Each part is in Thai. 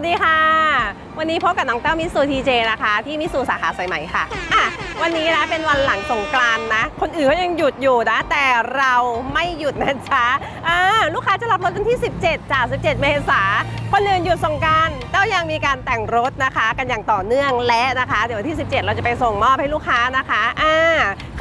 วัสดีค่ะ วันนี้พบกับน้องเต้ามิสูทีเจนะคะ ที่มิสูสาขาสายไหมค่ะอะ วันนี้นะเป็นวันหลังสงกรานนะ คนอื่นเขายังหยุดอยู่นะ แต่เราไม่หยุดนะจ๊ะอ่าลูกค้าจะรับรถวันที่ 17จาก17 เมษาคนอื่นหยุดสงกรารเต้ายังมีการแต่งรถนะคะ กันอย่างต่อเนื่องและนะคะ เดี๋ยววันที่ 17 เราจะไปส่งมอบให้ลูกค้านะคะอ่า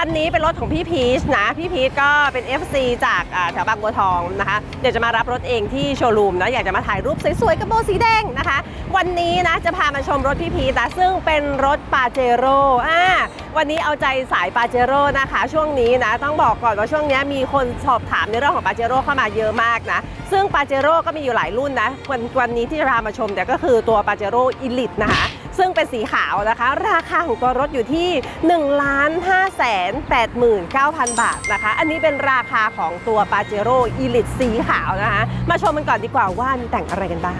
คันนี้เป็นรถของพี่พีชนะ พี่พีชก็เป็น FC จากแถวบางบัวทองนะคะ เดี๋ยวจะมารับรถเองที่โชว์รูมนะ อยากจะมาถ่ายรูปสวยๆ กับโบสีแดงนะคะ วันนี้นะจะพามาชมรถพี่พีชนะ ซึ่งเป็นรถปาเจโร่อ่าวันนี้เอาใจสายปาเจโร่นะคะ ช่วงนี้นะ ต้องบอกก่อนว่าช่วงนี้มีคนสอบถามในเรื่องของปาเจโร่เข้ามาเยอะมากนะ ซึ่งปาเจโร่ก็มีอยู่หลายรุ่นนะ วันวันนี้ที่จะพามาชมเนี่ยก็คือตัวปาเจโร่อีลิตนะคะ ซึ่งเป็นสีขาวนะคะ ราคาของตัวรถอยู่ที่1ล้าน5แสน89,000 บาทนะคะ อันนี้เป็นราคาของตัวปาเจโร่อีลิตสีขาวนะคะ มาชมกันก่อนดีกว่าว่ามีแต่งอะไรกันบ้าง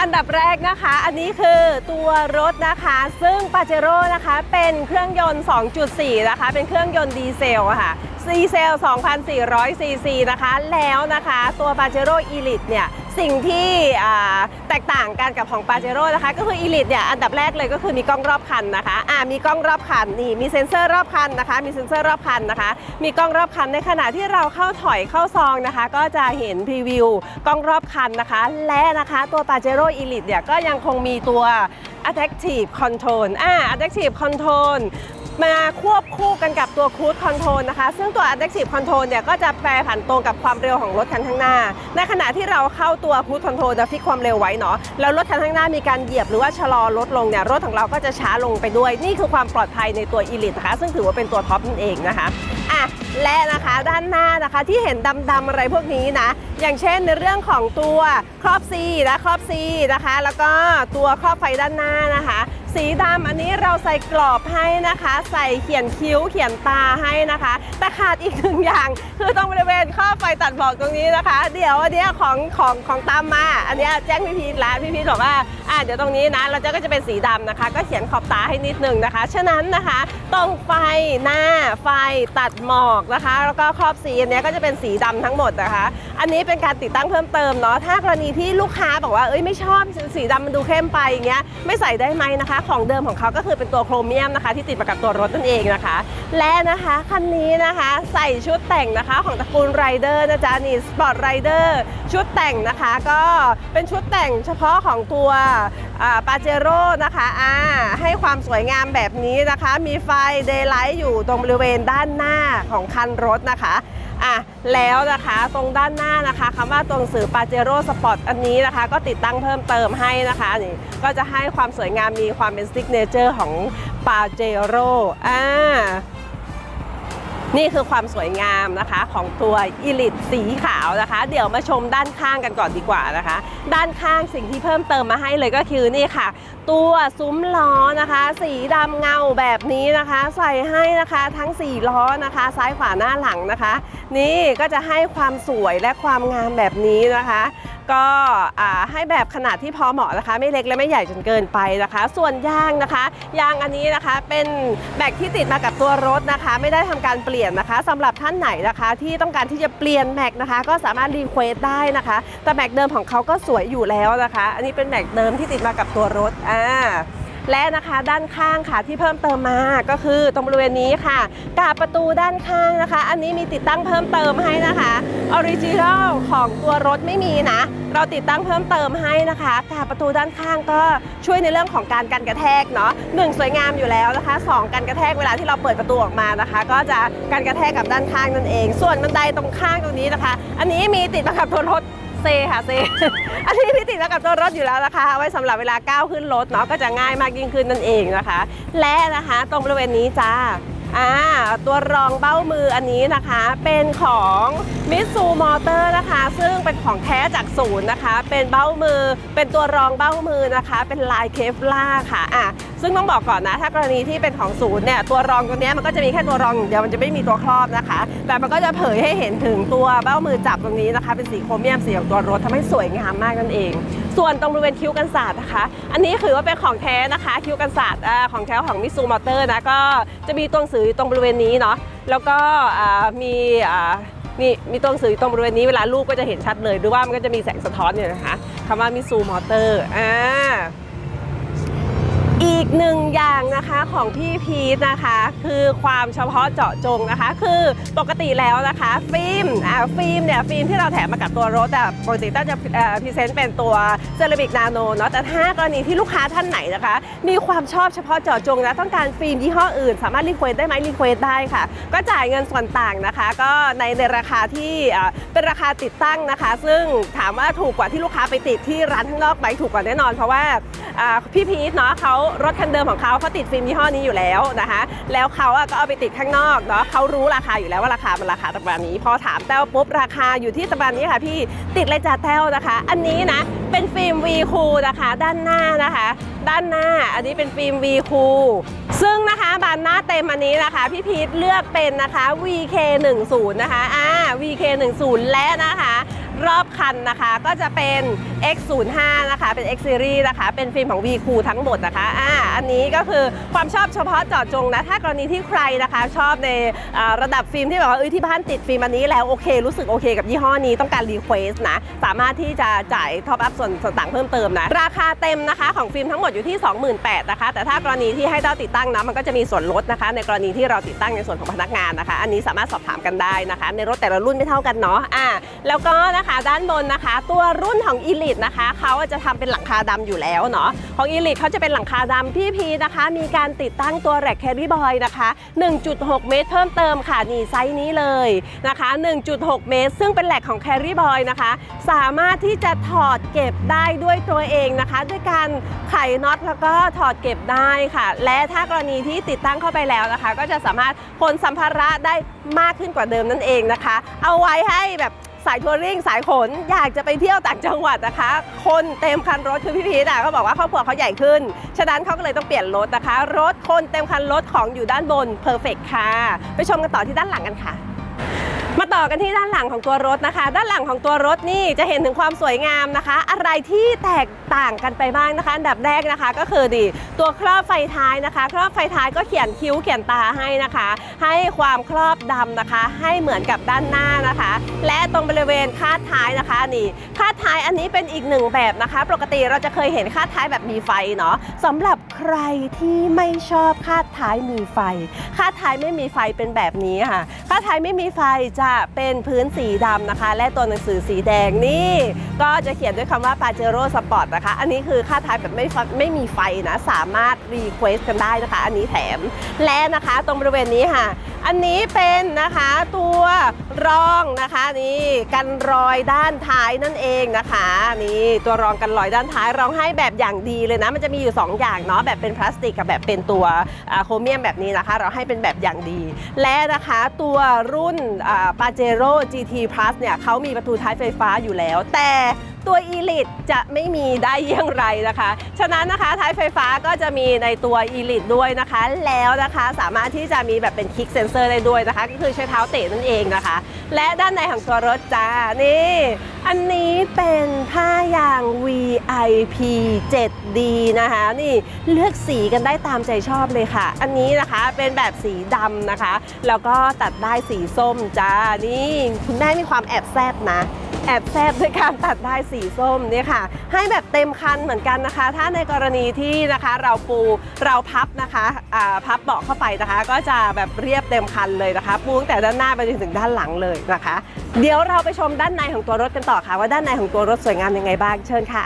อันดับแรกนะคะ อันนี้คือตัวรถนะคะ ซึ่งปาเจโร่นะคะ เป็นเครื่องยนต์ 2.4 นะคะ เป็นเครื่องยนต์ดีเซลค่ะดีเซล2,400ซีซีนะคะแล้วนะคะตัวปาเจโร่อีลิตเนี่ยสิ่งที่แตกต่างกันกับของปาเจโร่นะคะก็คืออีลิตเนี่ยอันดับแรกเลยก็คือมีกล้องรอบคันนะคะอ่ามีกล้องรอบคันนี่มีเซ็นเซอร์รอบคันนะคะ มีเซ็นเซอร์รอบคันนะคะ มีกล้องรอบคันในขณะที่เราเข้าถอยเข้าซองนะคะ ก็จะเห็นพรีวิวกล้องรอบคันนะคะ และนะคะตัว Pajero Elite เนี่ยก็ยังคงมีตัว Adaptive Control อ่า Adaptive Control มาควบคู่กันกับตัว Cruise Control นะคะ ซึ่งตัว Adaptive Control เนี่ยก็จะแปรผันตรงกับความเร็วของรถคันข้างหน้า ในขณะที่เราเข้าตัว Cruise Control จะฟิกความเร็วไว้เนาะแล้วรถคันข้างหน้ามีการเหยียบหรือว่าชะลอรถลงเนี่ยรถของเราก็จะช้าลงไปด้วย นี่คือความปลอดภัยในตัว Elite นะคะ ซึ่งถือว่าเป็นตัวท็อปนั่นเองนะคะอะและนะคะด้านหน้านะคะที่เห็นดำๆอะไรพวกนี้นะ อย่างเช่นในเรื่องของตัวครอบซีนะครอบซีนะคะ แล้วก็ตัวครอบไฟด้านหน้านะคะ สีดำอันนี้เราใส่กรอบให้นะคะ ใส่เขียนคิ้วเขียนตาให้นะคะ แต่ขาดอีกหนึ่งอย่าง คือตรงบริเวณครอบไฟตัดหมอกตรงนี้นะคะ เดี๋ยวอันนี้ของของของตามมา อันนี้แจ้งพี่พีทแล้วพี่พีทบอกว่าอะเดี๋ยวตรงนี้นะเราจะก็จะเป็นสีดำนะคะ ก็เขียนขอบตาให้นิดนึงนะคะ ฉะนั้นนะคะตรงไฟหน้าไฟตัดหมอกนะคะ แล้วก็ครอบสีอันนี้ก็จะเป็นสีดำทั้งหมดนะคะ อันนี้เป็นการติดตั้งเพิ่มเติมเนาะถ้ากรณีที่ลูกค้าบอกว่าเอ้ยไม่ชอบสีดำมันดูเข้มไปอย่างเงี้ยไม่ใส่ได้ไหมนะคะ ของเดิมของเขาก็คือเป็นตัวโครเมียมนะคะ ที่ติดมากับตัวรถนั่นเองนะคะ และนะคะคันนี้นะคะใส่ชุดแต่งนะคะของตระกูลไรเดอร์นะจ๊ะนี่สปอร์ตไรเดอร์ชุดแต่งนะคะก็เป็นชุดแต่งเฉพาะของตัวปาเจโร่นะคะอ่าให้ความสวยงามแบบนี้นะคะ มีไฟเดย์ไลท์อยู่ตรงบริเวณด้านหน้าของคันรถนะคะ อะแล้วนะคะตรงด้านหน้านะคะคำว่าตัวหนังสือปาเจโร่สปอร์ตอันนี้นะคะ ก็ติดตั้งเพิ่มเติมให้นะคะนี่ก็จะให้ความสวยงามมีความเป็นซิกเนเจอร์ของปาเจโร่อ่านี่คือความสวยงามนะคะของตัวอีลิตสีขาวนะคะ เดี๋ยวมาชมด้านข้างกันก่อนดีกว่านะคะ ด้านข้างสิ่งที่เพิ่มเติมมาให้เลยก็คือนี่ค่ะ ตัวซุ้มล้อนะคะ สีดำเงาแบบนี้นะคะ ใส่ให้นะคะทั้ง 4 ล้อนะคะ ซ้ายขวาหน้าหลังนะคะ นี่ก็จะให้ความสวยและความงามแบบนี้นะคะ ก็ให้แบบขนาดที่พอเหมาะนะคะ ไม่เล็กและไม่ใหญ่จนเกินไปนะคะ ส่วนยางนะคะยางอันนี้นะคะเป็นแบกที่ติดมากับตัวรถนะคะ ไม่ได้ทำการเปลี่ยนนะคะสำหรับท่านไหนนะคะ ที่ต้องการที่จะเปลี่ยนแม็กนะคะ ก็สามารถรีเควสได้นะคะ แต่แม็กเดิมของเขาก็สวยอยู่แล้วนะคะ อันนี้เป็นแม็กเดิมที่ติดมากับตัวรถอ่าและนะคะด้านข้างค่ะที่เพิ่มเติมมาก็คือตรงบริเวณนี้ค่ะกาบประตูด้านข้างนะคะ อันนี้มีติดตั้งเพิ่มเติมให้นะคะออริจินัลของตัวรถไม่มีนะ เราติดตั้งเพิ่มเติมให้นะคะกาบประตูด้านข้างก็ช่วยในเรื่องของการกันกระแทกเนาะหนึ่งสวยงามอยู่แล้วนะคะสองกันกระแทกเวลาที่เราเปิดประตูออกมานะคะ ก็จะกันกระแทกกับด้านข้างนั่นเอง ส่วนบันไดตรงข้างตรงนี้นะคะ อันนี้มีติดมากับตัวรถ เซค่ะเซ อันนี้พี่ติดมากับตัวรถอยู่แล้วนะคะ ไว้สำหรับเวลาก้าวขึ้นรถเนาะก็จะง่ายมากยิ่งขึ้นนั่นเองนะคะ และนะคะตรงบริเวณนี้จ้าอ่าตัวรองเบ้ามืออันนี้นะคะเป็นของมิสูมอเตอร์นะคะ ซึ่งเป็นของแท้จากศูนย์นะคะ เป็นเบ้ามือเป็นตัวรองเบ้ามือนะคะ เป็นลายเคฟล่าค่ะอะ ซึ่งต้องบอกก่อนนะ ถ้ากรณีที่เป็นของศูนย์เนี่ยตัวรองตัวนี้มันก็จะมีแค่ตัวรองเดียวมันจะไม่มีตัวครอบนะคะ แต่มันก็จะเผยให้เห็นถึงตัวเบ้ามือจับตรงนี้นะคะ เป็นสีโครเมียมสีของตัวรถทำให้สวยงามมากนั่นเอง ส่วนตรงบริเวณคิ้วกันศาสตร์นะคะ อันนี้ถือว่าเป็นของแท้นะคะ คิ้วกันศาสตร์ของแท้ของมิซูมอเตอร์นะก็จะมีตัวหนังสืออยู่ตรงบริเวณนี้เนาะแล้วก็มีนี่มีตัวหนังสืออยู่ตรงบริเวณนี้เวลาลูกก็จะเห็นชัดเลยหรือว่ามันก็จะมีแสงสะท้อนอยู่นะคะคำว่ามิซูมอเตอร์อ่า อีกหนึ่งอย่างนะคะของพี่พีทนะคะ คือความเฉพาะเจาะจงนะคะ คือปกติแล้วนะคะ ฟิล์มอ่าฟิล์มเนี่ยฟิล์มที่เราแถมมากับตัวรถอะปกติต้าจะพรีเซนต์เป็นตัวเซรามิกนาโนเนาะแต่ถ้ากรณีที่ลูกค้าท่านไหนนะคะ มีความชอบเฉพาะเจาะจงและต้องการฟิล์มยี่ห้ออื่น สามารถรีเควสได้ไหมรีเควสได้ค่ะ ก็จ่ายเงินส่วนต่างนะคะ ก็ในในราคาที่อ่าเป็นราคาติดตั้งนะคะ ซึ่งถามว่าถูกกว่าที่ลูกค้าไปติดที่ร้านข้างนอกไหมถูกกว่าแน่นอน เพราะว่า พี่พีทเนาะเขารถคันเดิมของเขาเขาติดฟิล์มยี่ห้อนี้อยู่แล้วนะคะแล้วเขาอะก็เอาไปติดข้างนอกเนาะเขารู้ราคาอยู่แล้วว่าราคามันราคาประมาณนี้ พอถามแต้วปุ๊บราคาอยู่ที่ประมาณนี้ค่ะพี่ติดเลยจ้าแต้วนะคะ อันนี้นะเป็นฟิล์ม V คูนะคะ ด้านหน้านะคะ ด้านหน้าอันนี้เป็นฟิล์ม V คูซึ่งนะคะบานหน้าเต็มอันนี้นะคะ พี่พีทเลือกเป็นนะคะ VK10 นะคะอ่า VK10 และนะคะ รอบคันนะคะ ก็จะเป็น X05 นะคะ เป็น X Series นะคะ เป็นฟิล์มของ V คูทั้งหมดนะคะอ่าอันนี้ก็คือความชอบเฉพาะเจาะจงนะ ถ้ากรณีที่ใครนะคะ ชอบในระดับฟิล์มที่แบบว่าเอ้ยที่บ้านติดฟิล์มอันนี้แล้วโอเค รู้สึกโอเคกับยี่ห้อนี้ต้องการรีเควสนะ สามารถที่จะจ่ายท็อปอัพส่วนส่วนต่างเพิ่มเติมนะ ราคาเต็มนะคะของฟิล์มทั้งหมดอยู่ที่ 28,000นะคะ แต่ถ้ากรณีที่ให้เราติดตั้งนะมันก็จะมีส่วนลดนะคะ ในกรณีที่เราติดตั้งในส่วนของพนักงานนะคะ อันนี้สามารถสอบถามกันได้นะคะ ในรถแต่ละรุ่นไม่เท่ากันเนาะอ่าแล้วก็นะคะด้านบนนะคะ ตัวรุ่นของ e l i t e นะคะเขาจะทำเป็นหลังคาดำอยู่แล้วเนาะของ e l i t e เขาจะเป็นหลังคาดำพี่พีนะคะ มีการติดตั้งตัวแร็กแคริบอยนะคะ 1.6 เมตรเพิ่มเติมค่ะนี่ไซส์นี้เลยนะคะ 1.6 เมตร ซึ่งเป็นแหลกของแคริบอยนะคะ สามารถที่จะถอดเก็บได้ด้วยตัวเองนะคะ ด้วยการไขน็อตแล้วก็ถอดเก็บได้ค่ะ และถ้ากรณีที่ติดตั้งเข้าไปแล้วนะคะ ก็จะสามารถขนสัมภาระได้มากขึ้นกว่าเดิมนั่นเองนะคะ เอาไว้ให้แบบ สายทัวริงสายขนอยากจะไปเที่ยวต่างจังหวัดนะคะ คนเต็มคันรถคือพี่พีทอะเขาบอกว่าครอบครัวเขาใหญ่ขึ้น ฉะนั้นเขาก็เลยต้องเปลี่ยนรถนะคะ รถคนเต็มคันรถของอยู่ด้านบนเพอร์เฟกค่ะ ไปชมกันต่อที่ด้านหลังกันค่ะ มาต่อกันที่ด้านหลังของตัวรถนะคะ ด้านหลังของตัวรถนี่จะเห็นถึงความสวยงามนะคะ อะไรที่แตกต่างกันไปบ้างนะคะอันดับแรกนะคะก็คือดีตัวครอบไฟท้ายนะคะ ครอบไฟท้ายก็เขียนคิ้วเขียนตาให้นะคะ ให้ความครอบดำนะคะ ให้เหมือนกับด้านหน้านะคะ และตรงบริเวณคาดท้ายนะคะนี่คาดท้ายอันนี้เป็นอีกหนึ่งแบบนะคะ ปกติเราจะเคยเห็นคาดท้ายแบบมีไฟเนาะสำหรับใครที่ไม่ชอบคาดท้ายมีไฟ คาดท้ายไม่มีไฟเป็นแบบนี้ค่ะคาดท้ายไม่มีไฟจะเป็นพื้นสีดำนะคะ และตัวหนังสือสีแดงนี่ ก็จะเขียนด้วยคำว่า Pajero Sport นะคะ อันนี้คือค่าทายแบบไม่ไฟไม่มีไฟนะ สามารถรีเควสกันได้นะคะ อันนี้แถมและนะคะตรงบริเวณนี้ค่ะ อันนี้เป็นนะคะตัวรองนะคะนี่กันรอยด้านท้ายนั่นเองนะคะนี่ตัวรองกันรอยด้านท้ายรองให้แบบอย่างดีเลยนะ มันจะมีอยู่ 2 อย่างเนาะแบบเป็นพลาสติกกับแบบเป็นตัวอ่าโครเมียมแบบนี้นะคะ เราให้เป็นแบบอย่างดี และนะคะตัวรุ่นปาเจโร่ GT Plus เนี่ยเขามีประตูท้ายไฟฟ้าอยู่แล้วแต่ ตัว Elite จะไม่มีได้อยังไรนะคะ ฉะนั้นนะคะท้ายไฟฟ้าก็จะมีในตัว Elite ด้วยนะคะ แล้วนะคะสามารถที่จะมีแบบเป็นคลิกเซนเซอร์ได้ด้วยนะคะ ก็คือใช้เท้าเตะนั่นเองนะคะ และด้านในของตัวรถจ้านี่ อันนี้เป็นผ้ายาง VIP 7D นะคะนี่เลือกสีกันได้ตามใจชอบเลยค่ะ อันนี้นะคะเป็นแบบสีดำนะคะ แล้วก็ตัดได้สีส้มจ้านี่คุณแม่มีความแอบแซบนะ แอบแซบด้วยการตัดได้สีส้มเนี่ยค่ะ ให้แบบเต็มคันเหมือนกันนะคะ ถ้าในกรณีที่นะคะเราปูเราพับนะคะพับเบาะเข้าไปนะคะ ก็จะแบบเรียบเต็มคันเลยนะคะ ปูตั้งแต่ด้านหน้าไปจนถึงด้านหลังเลยนะคะ เดี๋ยวเราไปชมด้านในของตัวรถกันต่อค่ะ ว่าด้านในของตัวรถสวยงามยังไงบ้างเชิญค่ะ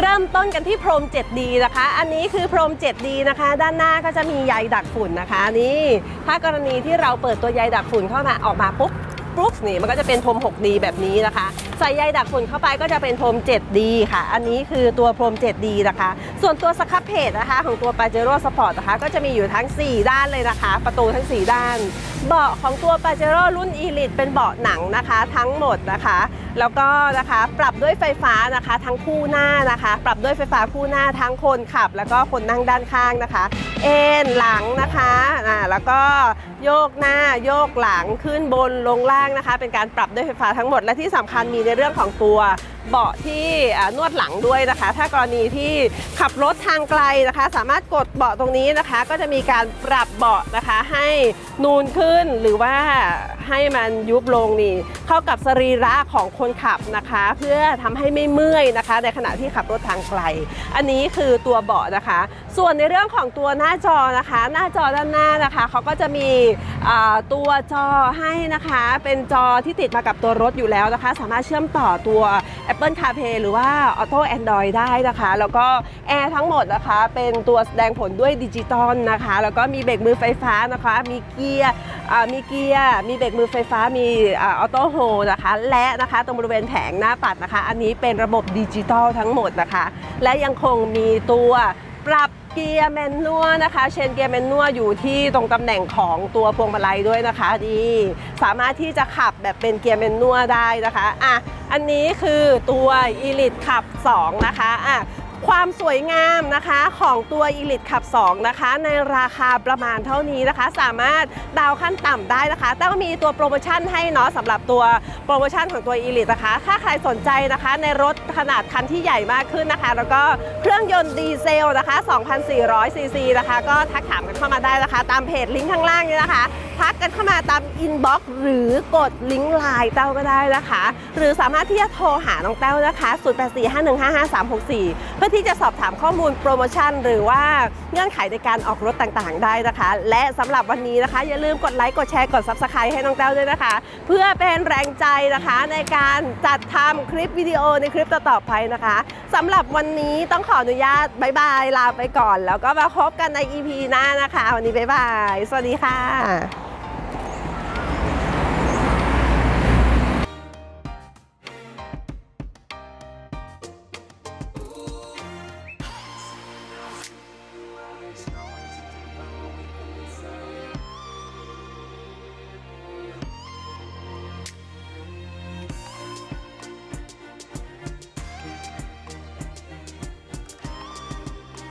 เริ่มต้นกันที่พรม 7D นะคะ อันนี้คือพรม 7D นะคะ ด้านหน้าก็จะมีใยดักฝุ่นนะคะ นี่ ถ้ากรณีที่เราเปิดตัวใยดักฝุ่นเข้ามาออกมาปุ๊บ ปุ๊บนี่มันก็จะเป็นพรม 6D แบบนี้นะคะ ใส่ใยดักฝุ่นเข้าไปก็จะเป็นพรม 7D ค่ะ อันนี้คือตัวพรม 7D นะคะ ส่วนตัวสครับเพจนะคะ ของตัว Pajero Sport นะคะ ก็จะมีอยู่ทั้ง 4 ด้านเลยนะคะ ประตูทั้ง 4 ด้าน เบาะของตัว Pajero รุ่น Elite เป็นเบาะหนังนะคะ ทั้งหมดนะคะ แล้วก็นะคะปรับด้วยไฟฟ้านะคะ ทั้งคู่หน้านะคะ ปรับด้วยไฟฟ้าคู่หน้าทั้งคนขับ แล้วก็คนนั่งด้านข้างนะคะ เอ็นหลังนะคะอ่าแล้วก็ โยกหน้าโยกหลังขึ้นบนลงล่างนะคะ เป็นการปรับด้วยไฟฟ้าทั้งหมดและที่สำคัญมีในเรื่องของตัวเบาะที่นวดหลังด้วยนะคะ ถ้ากรณีที่ขับรถทางไกลนะคะ สามารถกดเบาะตรงนี้นะคะ ก็จะมีการปรับเบาะนะคะให้นูนขึ้นหรือว่าให้มันยุบลงนี่เข้ากับสรีระของคนขับนะคะ เพื่อทำให้ไม่เมื่อยนะคะ ในขณะที่ขับรถทางไกล อันนี้คือตัวเบาะนะคะ ส่วนในเรื่องของตัวหน้าจอนะคะ หน้าจอด้านหน้านะคะเขาก็จะมีตัวจอให้นะคะ เป็นจอที่ติดมากับตัวรถอยู่แล้วนะคะ สามารถเชื่อมต่อตัว Apple CarPlay หรือว่า Auto Android ได้นะคะ แล้วก็แอร์ทั้งหมดนะคะ เป็นตัวแสดงผลด้วยดิจิตอลนะคะ แล้วก็มีเบรกมือไฟฟ้านะคะ มีเกียร์มีเกียร์มีเบรกมือไฟฟ้ามีออโต้โฮนะคะ และนะคะตรงบริเวณแผงหน้าปัดนะคะ อันนี้เป็นระบบดิจิตอลทั้งหมดนะคะ และยังคงมีตัวปรับ เกียร์แมนนวลนะคะ เชนเกียร์แมนนวลอยู่ที่ตรงตำแหน่งของตัวพวงมาลัยด้วยนะคะดีสามารถที่จะขับแบบเป็นเกียร์แมนนวลได้นะคะอะอันนี้คือตัว Elite ขับ 2 นะคะอะความสวยงามนะคะของตัว Elite ขับ 2 นะคะ ในราคาประมาณเท่านี้นะคะ สามารถดาวขั้นต่ำได้นะคะแต่ก็มีตัวโปรโมชั่นให้เนาะสำหรับตัว โปรโมชั่นของตัว Elite นะคะ ถ้าใครสนใจนะคะในรถขนาดคันที่ใหญ่มากขึ้นนะคะ แล้วก็เครื่องยนต์ดีเซลนะคะ 2,400 ซีซีนะคะ ก็ทักถามกันเข้ามาได้นะคะ ตามเพจลิงก์ข้างล่างนี้นะคะ ทักกันเข้ามาตามอินบ็อกซ์หรือกดลิงก์ไลน์เต้าก็ได้นะคะ หรือสามารถที่จะโทรหาน้องเต้านะคะ0845155364 เพื่อที่จะสอบถามข้อมูลโปรโมชั่น หรือว่าเงื่อนไขในการออกรถต่างๆ ได้นะคะ และสำหรับวันนี้นะคะ อย่าลืมกดไลค์กดแชร์กด Subscribe ให้น้องเต้าด้วยนะคะ เพื่อเป็นแรงใจนะคะ ในการจัดทำคลิปวิดีโอในคลิปต่อๆไปนะคะสำหรับวันนี้ต้องขออนุญาตบายบายลาไปก่อน แล้วก็มาพบกันใน EP หน้านะคะ วันนี้บายบาย สวัสดีค่ะ